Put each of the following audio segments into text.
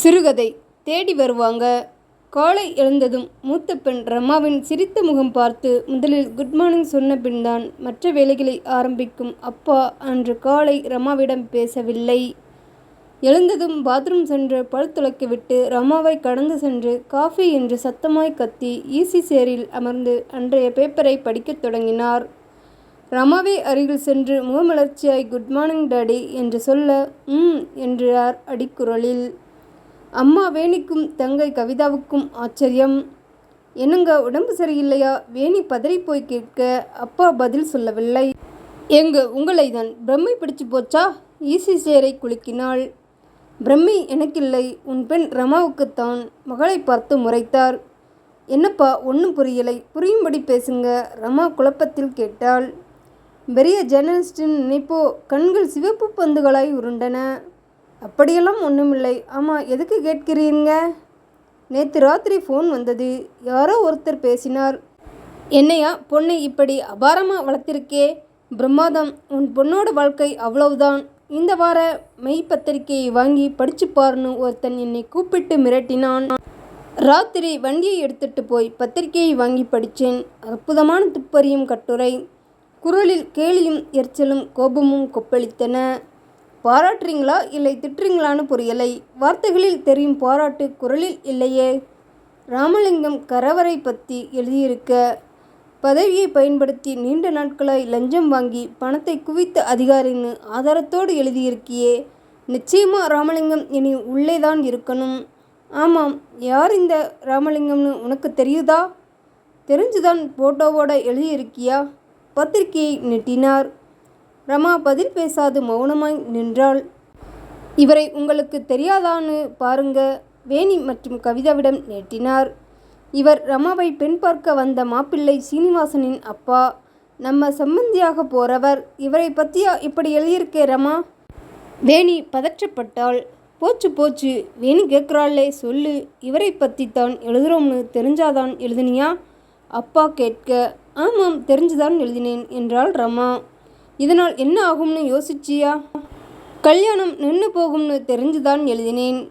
சிறுகதை தேடி வருவாங்க. காலை எழுந்ததும் மூத்த பெண் ரமாவின் சிரித்த முகம் பார்த்து முதலில் குட் மார்னிங் சொன்ன பின்தான் மற்ற வேலைகளை ஆரம்பிக்கும் அப்பா அன்று காலை ரமாவிடம் பேசவில்லை. எழுந்ததும் பாத்ரூம் சென்று பழு துலக்கிவிட்டு ரமாவை கடந்து சென்று காஃபி என்று சத்தமாய் கத்தி ஈசி சேரில் அமர்ந்து அன்றைய பேப்பரை படிக்கத் தொடங்கினார். ரமாவே அருகில் சென்று முகமலர்ச்சியாய் குட் மார்னிங் டாடி என்று சொல்ல ம் என்றார் அடிக்குரலில். அம்மா வேணிக்கும் தங்கை கவிதாவுக்கும் ஆச்சரியம். என்னங்க உடம்பு சரியில்லையா? வேணி பதறி போய் கேட்க அப்பா பதில் சொல்லவில்லை. எங்க உங்களை தான் பிரம்மை பிடிச்சு போச்சா? ஈசி சேரை குலுக்கினாள். பிரம்மை எனக்கில்லை. உன் பெண் ரமாவுக்குத்தான் மகளை பார்த்து முறைத்தார். என்னப்பா ஒன்றும் புரியலை. புரியும்படி பேசுங்க. ரமா குழப்பத்தில் கேட்டாள். பெரிய ஜேர்னலிஸ்டின் நினைப்போ கண்கள் சிவப்பு பந்துகளாய் உருண்டன. அப்படியெல்லாம் ஒன்றுமில்லை ஆமாம் எதுக்கு கேட்கிறீங்க? நேற்று ராத்திரி ஃபோன் வந்தது. யாரோ ஒருத்தர் பேசினார். என்னையா பொண்ணை இப்படி அபாரமாக வளர்த்திருக்கே? பிரம்மாதம் உன் பொண்ணோட வாழ்க்கை அவ்வளவுதான். இந்த வார மெய் பத்திரிக்கையை வாங்கி படிச்சு பாருன்னு ஒருத்தன் என்னை கூப்பிட்டு மிரட்டினான். ராத்திரி வண்டியை எடுத்துட்டு போய் பத்திரிக்கையை வாங்கி படித்தேன் அற்புதமான துப்பறியும் கட்டுரை. குரலில் கேலியும் எரிச்சலும் கோபமும் கொப்பளித்தன. பாராட்டுறீங்களா? இல்லை திட்டுறீங்களான்னு புரியலை. வார்த்தைகளில் தெரியும் பாராட்டு குரலில் இல்லையே. ராமலிங்கம் கரவரை பற்றி எழுதியிருக்க பதவியை பயன்படுத்தி நீண்ட நாட்களாய் லஞ்சம் வாங்கி பணத்தை குவித்த அதிகாரின்னு ஆதாரத்தோடு எழுதியிருக்கியே. நிச்சயமாக ராமலிங்கம் இனி உள்ளே தான் இருக்கணும். ஆமாம். யார் இந்த ராமலிங்கம்னு உனக்கு தெரியுதா? தெரிஞ்சுதான் போட்டோவோட எழுதியிருக்கியா? பத்திரிகையை நெட்டினார். ரமா பதில் பேசாது மௌனமாய் நின்றாள். இவரை உங்களுக்கு தெரியாதான்னு பாருங்க வேணி மற்றும் கவிதாவிடம் நேட்டினார் இவர் ரமாவை பெண் பார்க்க வந்த மாப்பிள்ளை சீனிவாசனின் அப்பா. நம்ம சம்பந்தியாக போறவர் இவரை பத்தியா இப்படி எழுதியிருக்கே ரமா? வேணி பதற்றப்பட்டாள். போச்சு போச்சு வேணி கேட்குறாளே சொல்லு இவரை பற்றி தான் எழுதுறோம்னு தெரிஞ்சாதான் எழுதினியா? அப்பா கேட்க ஆமாம் தெரிஞ்சுதான் எழுதினேன் என்றாள் ரமா. இதனால் என்ன ஆகும்னு யோசிச்சியா? கல்யாணம் நின்று போகும்னு தெரிஞ்சுதான் எழுதினேன்.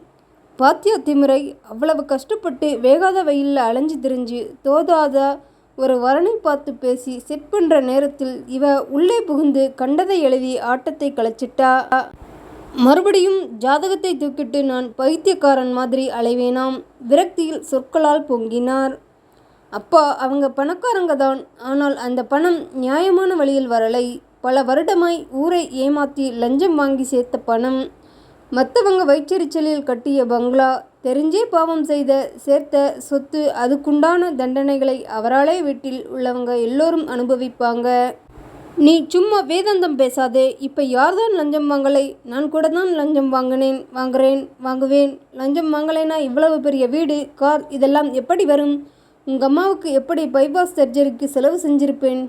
பாத்தியா திமுறை அவ்வளவு கஷ்டப்பட்டு வேகாத வெயிலில் அலைஞ்சு திரிஞ்சு தோதாத ஒரு வரனை பார்த்து பேசி செட் பண்ணுற நேரத்தில் இவ உள்ளே புகுந்து கண்டதை எழுதி ஆட்டத்தை கலைச்சிட்டா. மறுபடியும் ஜாதகத்தை தூக்கிட்டு நான் பைத்தியக்காரன் மாதிரி அலைவேனாம். விரக்தியில் சொற்களால் பொங்கினார். அப்பா அவங்க பணக்காரங்க தான். ஆனால் அந்த பணம் நியாயமான வழியில் வரலை. பல வருடமாய் ஊரை ஏமாற்றி லஞ்சம் வாங்கி சேர்த்த பணம் மற்றவங்க வயிற்றெரிச்சலில் கட்டிய பங்களா தெரிஞ்சே பாவம் செய்த சேர்த்த சொத்து அதுக்குண்டான தண்டனைகளை அவராலே வீட்டில் உள்ளவங்க எல்லோரும் அனுபவிப்பாங்க. நீ சும்மா வேதாந்தம் பேசாதே இப்போ யார்தான் லஞ்சம் வாங்கலை? நான் கூட தான் லஞ்சம் வாங்கினேன் வாங்குறேன் வாங்குவேன். லஞ்சம் வாங்கலைன்னா இவ்வளவு பெரிய வீடு கார் இதெல்லாம் எப்படி வரும்? உங்கள் அம்மாவுக்கு எப்படி பைபாஸ் சர்ஜரிக்கு செலவு செஞ்சிருப்பேன்?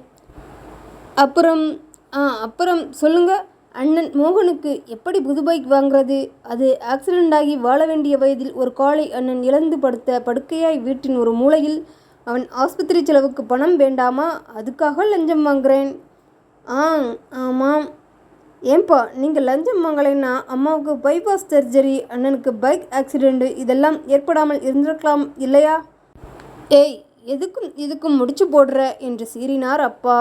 அப்புறம் ஆ அப்புறம் சொல்லுங்க. அண்ணன் மோகனுக்கு எப்படி புது பைக் வாங்குறது? அது ஆக்சிடெண்ட் ஆகி வாழ வேண்டிய வயதில் ஒரு காலை அண்ணன் இழந்து படுத்த படுக்கையாய் வீட்டின் ஒரு மூலையில் அவன் ஆஸ்பத்திரி செலவுக்கு பணம் வேண்டாமா? அதுக்காக லஞ்சம் வாங்குறேன். ஆ ஆமாம். ஏன்பா நீங்கள் லஞ்சம் வாங்கலைன்னா அம்மாவுக்கு பைபாஸ் சர்ஜரி அண்ணனுக்கு பைக் ஆக்சிடெண்ட்டு இதெல்லாம் ஏற்படாமல் இருந்திருக்கலாம் இல்லையா? ஏய் எதுக்கும் இதுக்கும் முடிச்சு போடுற? என்று சீறினார் அப்பா.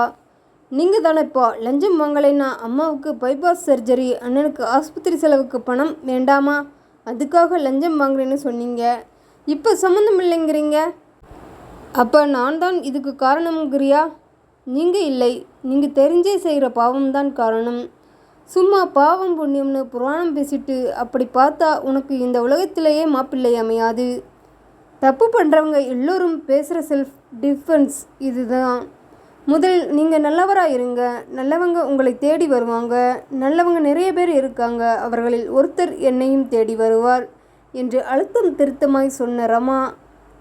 நீங்கள் தானேப்பா லஞ்சம் வாங்கலைன்னா அம்மாவுக்கு பைபாஸ் சர்ஜரி அண்ணனுக்கு ஆஸ்பத்திரி செலவுக்கு பணம் வேண்டாமா? அதுக்காக லஞ்சம் வாங்குறேன்னு சொன்னீங்க. இப்போ சம்மந்தம் இல்லைங்கிறீங்க? அப்போ நான் தான் இதுக்கு காரணம்ங்கிறியா நீங்கள் இல்லை. நீங்கள் தெரிஞ்சே செய்கிற பாவம் தான் காரணம். சும்மா பாவம் புண்ணியம்னு புராணம் பேசிட்டு அப்படி பார்த்தா உனக்கு இந்த உலகத்திலேயே மாப்பிள்ளை அமையாது. தப்பு பண்ணுறவங்க எல்லோரும் பேசுகிற செல்ஃப் டிஃபென்ஸ் இதுதான். முதல் நீங்கள் நல்லவராக இருங்க. நல்லவங்க உங்களை தேடி வருவாங்க. நல்லவங்க நிறைய பேர் இருக்காங்க. அவர்களில் ஒருத்தர் என்னையும் தேடி வருவார் என்று அழுத்தம் திருத்தமாய் சொன்ன ரமா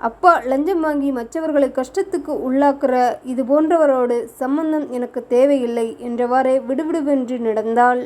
அப்பா லஞ்சம் வாங்கி மற்றவர்களை கஷ்டத்துக்கு உள்ளாக்குற இது போன்றவரோடு சம்பந்தம் எனக்கு தேவையில்லை என்றவாறே விடுவிடுவென்று நடந்தாள்.